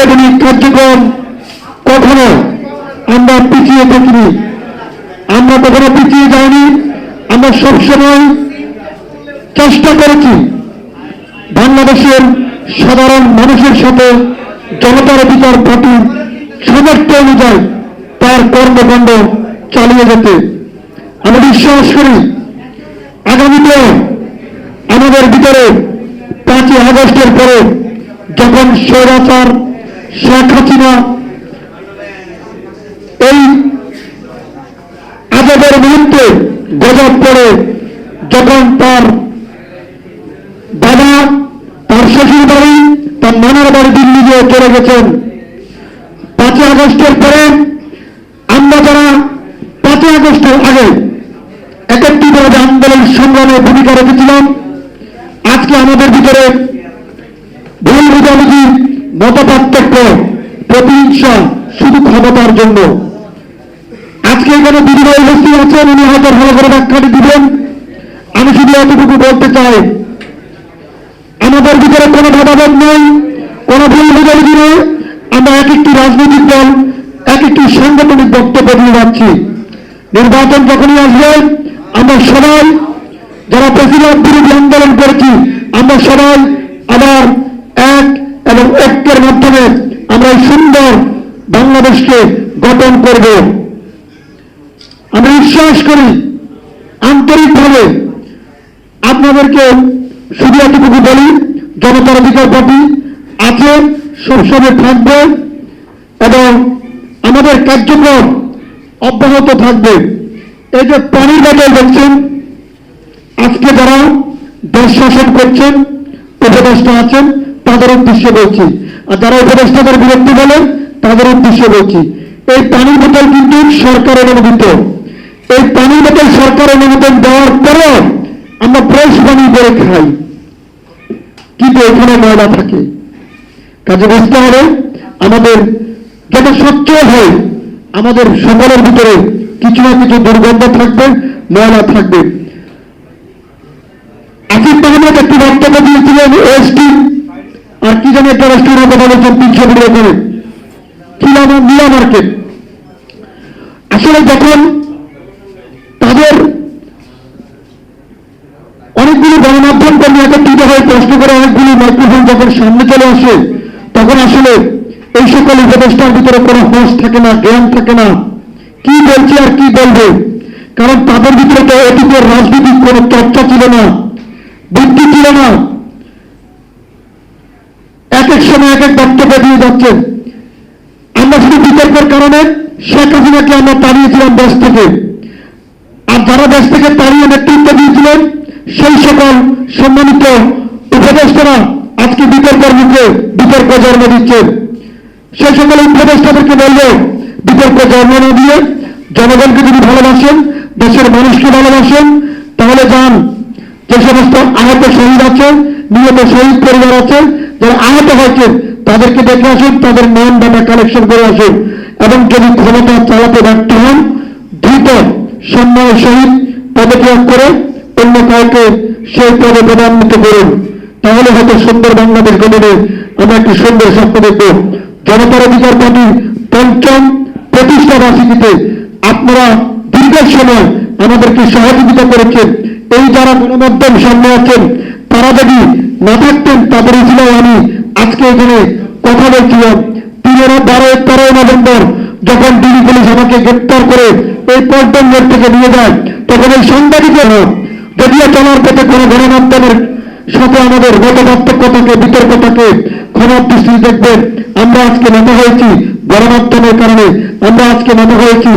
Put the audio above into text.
সাংগঠনিক কার্যক্রম কখনো আমরা পিছিয়ে থাকিনি। আমরা কখনো পিছিয়ে যাইনি। আমরা সবসময় চেষ্টা করেছি বাংলাদেশের সাধারণ মানুষের সাথে জনতার অধিকার পার্টির সামর্থ্য অনুযায়ী তার কর্মকাণ্ড চালিয়ে যেতে। আমি বিশ্বাস করি, আগামীতে আমাদের ভিতরে পাঁচই আগস্টের পরে যখন স্বৈরাচার শেখ হাসিনা এই আজবের মুহূর্তে গজব পড়ে যখন তার বাবা, তার শ্বশুর বাড়ি, তার নানার বাড়ি দিল্লি গিয়ে চলে গেছেন। পাঁচই আগস্টের পরে আমরা যারা পাঁচই আগস্টের আগে একত্রিতভাবে আন্দোলন সংগ্রামে ভূমিকা রেখেছিলাম, আজকে আমাদের ভিতরে ভুল বুঝাবুঝি মতপার্থক্য প্রতিহিংসা শুধু ক্ষমতার জন্য। আজকে এখানে দিদিরা উপস্থিত আছেন, উনি হয়তো ভালো করে ব্যাখ্যাটি দিবেন। আমি শুধু এতটুকু বলতে চাই, আমাদের ভিতরে কোনো ভেদাভেদ নেই, কোনো ভুল বুঝাবুঝি নেই। আমরা এক একটি রাজনৈতিক দল, এক একটি সাংগঠনিক বক্তব্য দিয়ে যাচ্ছি। নির্বাচন যখনই আসবে, আমরা সবাই, যারা প্রেসিডেন্ট বিরোধী আন্দোলন করেছি, আমরা সবাই আবার এক এবং ঐক্যের মাধ্যমে আমরা সুন্দর বাংলাদেশকে গঠন করব। আমরা বিশ্বাস করি, আন্তরিকভাবে আপনাদেরকে শুধু এতটুকু বলি, জনতার অধিকার পার্টি আছে সবসময় থাকবে এবং আমাদের কার্যক্রম অব্যাহত থাকবে। এই যে পানির বাজার দেখছেন, আজকে যারা দেশ শাসন করছেন উপদেষ্টা আছেন, তাদের উদ্দেশ্যে বলছি আর যারা উপদেষ্টাদের বিরক্তি বলে, তাদের উদ্দেশ্যে বলছি এই পানির বোতল কিন্তু সরকার অনুমোদিত। এই পানির বোতল সরকার অনুমোদন দেওয়ার পরেও আমরা ফ্রেশ পানি করে খাই। কিন্তু এখানে ময়লা থাকে। কাজে বুঝতে হবে আমাদের যাতে স্বচ্ছ হয়, আমাদের সকলের ভিতরে কিছু না কিছু দুর্গন্ধ থাকবে, ময়লা থাকবে। আসিফ মাহমুদ একটি বক্তব্য দিয়েছিলেন এসটি কি জানি একটা রেস্টুরেন্টের কথা বলছেন তিনশো কোটি করে মিলা মার্কেট। আসলে যখন তাদের অনেকগুলি গণমাধ্যম কর্মী একত্রিত হয়ে প্রশ্ন করে অনেকগুলি মাইক্রোফোন যখন সামনে চলে আসে, তখন আসলে এই সকল উপদেষ্টার ভিতরে কোনো হোস থাকে না, জ্ঞান থাকে না। কি বলছে আর কি বলবে? কারণ তাদের ভিতরে তো অতীতের রাজনীতির কোনো চর্চা ছিল না, বুদ্ধি ছিল না। সময় এক এক বক্তব্য দিয়ে যাচ্ছেন। আমরা শুধু বিতর্কের কারণে শেখ হাসিনাকে আমরা তাড়িয়েছিলাম দেশ থেকে। আর যারা দেশ থেকে তাড়িয়ে নেতৃত্ব দিয়েছিলেন, সেই সকল সম্মানিত উপদেষ্টারা আজকে বিতর্কের মুখে বিতর্ক জন্ম দিচ্ছেন। সেই সকল উপদেষ্টাদেরকে বলব, বিতর্ক জন্ম না দিয়ে জনগণকে যদি ভালোবাসেন, দেশের মানুষকে ভালোবাসেন, তাহলে যান। যে সমস্ত আহত শহীদ আছে নিহত শহীদ পরিবার আছে যারা আহত হয়েছে, তাদেরকে দেখে আসুন, তাদের নাম ডাটা কালেকশন করে আসুন। এবং যদি ক্ষমতা চালাতে ব্যর্থ হন, দ্রুত সম্মানের সহিত পদত্যাগ করে অন্য কাউকে সেই পদে পদান্বিত করুন। তাহলে হয়তো সুন্দর বাংলাদেশ গঠনে আমরা একটি সুন্দর স্বপ্ন দেখব। জনতার অধিকার পার্টির পঞ্চম প্রতিষ্ঠা বার্ষিকীতে আপনারা দীর্ঘ সময় আমাদেরকে সহযোগিতা করেছেন। এই যারা গণমাধ্যম সামনে আছেন তারা যদি না থাকতেন তাদের ছিলাম আমি। আজকে এখানে কথা বলছিলাম। তিনের বারো তেরোই নভেম্বর যখন দিল্লি পুলিশ আমাকে গ্রেপ্তার করে এই পল্টন গেট থেকে নিয়ে যায়, তখন এই সাংবাদিকের যদিও চলার পথে কোনো গণমাধ্যমের সাথে আমাদের থাকে বিতর্ক থাকে ক্ষমার দৃষ্টি দেখবেন, আমরা আজকে নেতা হয়েছি গণমাধ্যমের কারণে, আমরা আজকে নেতা হয়েছি